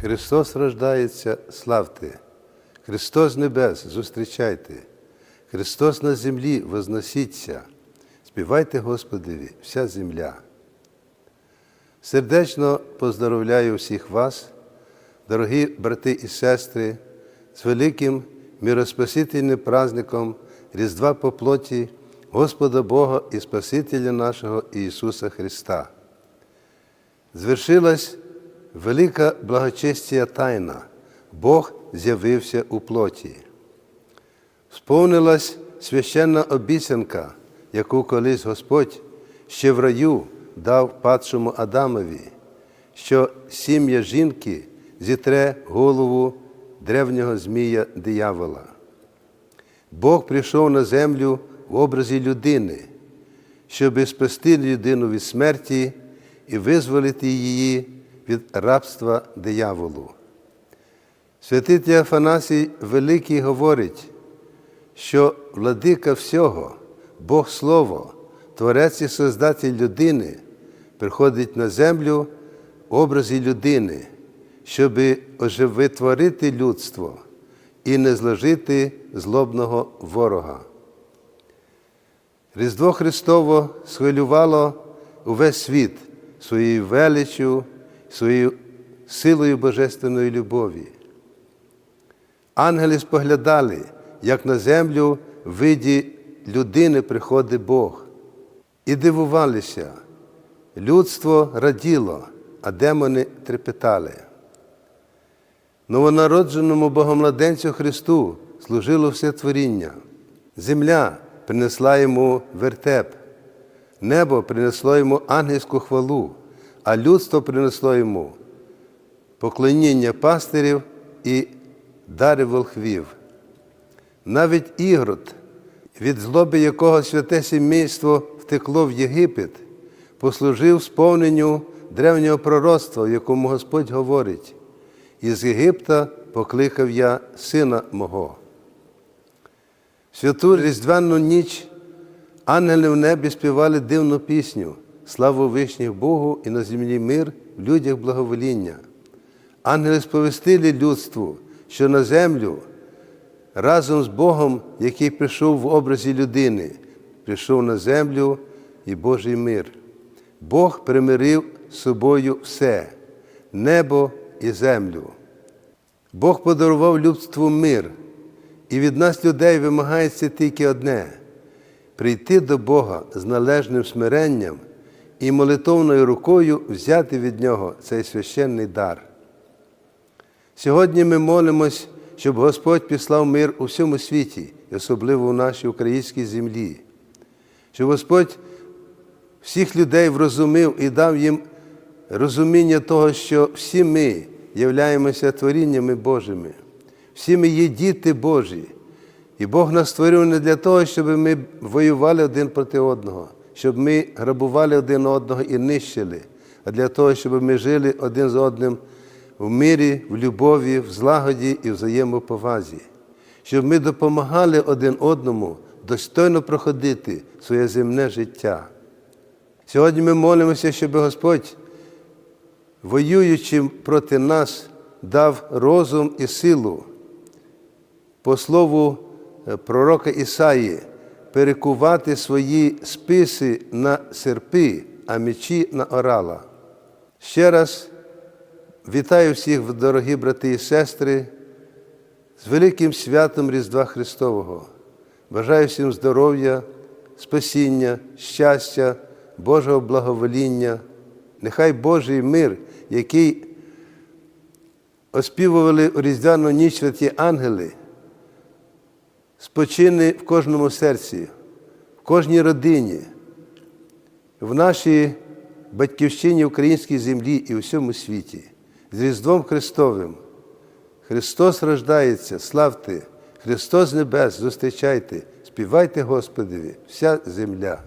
Христос рождається, славте! Христос небес, зустрічайте! Христос на землі возносіться! Співайте Господеві, вся земля! Сердечно поздоровляю всіх вас, дорогі брати і сестри, з великим мироспасительним праздником Різдва по плоті Господа Бога і Спасителя нашого Ісуса Христа. Звершилась велика благочестія тайна, Бог з'явився у плоті. Сповнилась священна обіцянка, яку колись Господь ще в раю дав падшому Адамові, що сім'я жінки зітре голову древнього змія диявола. Бог прийшов на землю в образі людини, щоб спасти людину від смерті і визволити її від рабства дияволу. Святитель Афанасій Великий говорить, що владика всього, Бог Слово, Творець і Создатель людини, приходить на землю в образі людини, щоб оживотворити людство і не зложити злобного ворога. Різдво Христово схвилювало увесь світ своєю величчю, своєю силою божественної любові. Ангели споглядали, як на землю в виді людини приходить Бог, і дивувалися. Людство раділо, а демони трепетали. Новонародженому Богомладенцю Христу служило все творіння. Земля принесла йому вертеп, небо принесло йому ангельську хвалу, а людство принесло йому поклоніння пастирів і дари волхвів. Навіть Ігрод, від злоби якого святе сімейство втекло в Єгипет, послужив сповненню древнього пророцтва, в якому Господь говорить, із Єгипта покликав я сина мого. Святу Різдвяну ніч ангели в небі співали дивну пісню, славу вишніх Богу і на землі мир, в людях благовоління. Ангели сповістили людству, що на землю разом з Богом, який прийшов в образі людини, прийшов на землю і Божий мир. Бог примирив з собою все, небо і землю. Бог подарував людству мир, і від нас, людей, вимагається тільки одне прийти до Бога з належним смиренням і молитовною рукою взяти від Нього цей священний дар. Сьогодні ми молимось, щоб Господь післав мир у всьому світі, і особливо у нашій українській землі, щоб Господь всіх людей врозумів і дав їм розуміння того, що всі ми являємося творіннями Божими, всі ми є діти Божі. І Бог нас створив не для того, щоб ми воювали один проти одного, щоб ми грабували один одного і нищили, а для того, щоб ми жили один з одним в мирі, в любові, в злагоді і взаємоповазі, щоб ми допомагали один одному достойно проходити своє земне життя. Сьогодні ми молимося, щоб Господь, воюючи проти нас, дав розум і силу. По слову пророка Ісаї, перекувати свої списи на серпи, а мечі на орала. Ще раз вітаю всіх, дорогі брати і сестри, з великим святом Різдва Христового. Бажаю всім здоров'я, спасіння, щастя, Божого благовоління. Нехай Божий мир, який оспівували у Різдвяну ніч святі ангели, спочине в кожному серці, кожній родині, в нашій батьківщині, українській землі і у всьому світі. З Різдвом Христовим. Христос рождається, славте, Христос небес, зустрічайте, співайте Господеві, вся земля.